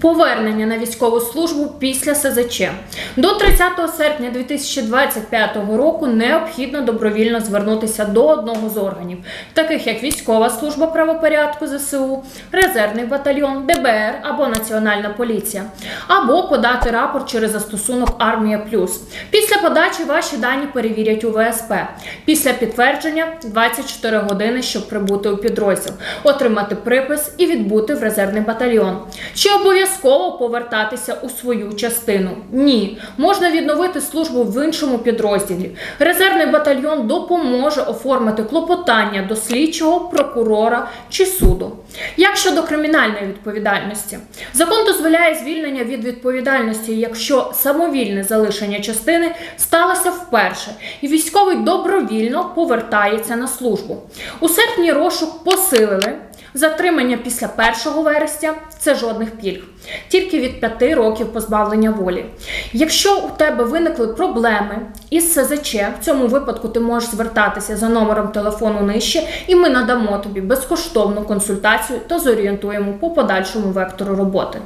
Повернення на військову службу після СЗЧ. До 30 серпня 2025 року необхідно добровільно звернутися до одного з органів, таких як військова служба правопорядку ЗСУ, резервний батальйон, ДБР або Національна поліція, або подати рапорт через застосунок Армія Плюс. Після подачі ваші дані перевірять у ВСП. Після підтвердження 24 години, щоб прибути у підрозділ, отримати припис і відбути в резервний батальйон. Чи обов'язково повертатися у свою частину? Ні, можна відновити службу в іншому підрозділі. Резервний батальйон допоможе оформити клопотання до слідчого, прокурора чи суду. Як щодо кримінальної відповідальності, закон дозволяє звільнення від відповідальності, якщо самовільне залишення частини сталося вперше, і військовий добровільно повертається на службу. У серпні розшук посилили. Затримання після 1 вересня це жодних пільг, тільки від 5 років позбавлення волі. Якщо у тебе виникли проблеми із СЗЧ, в цьому випадку ти можеш звертатися за номером телефону нижче, і ми надамо тобі безкоштовну консультацію та зорієнтуємо по подальшому вектору роботи.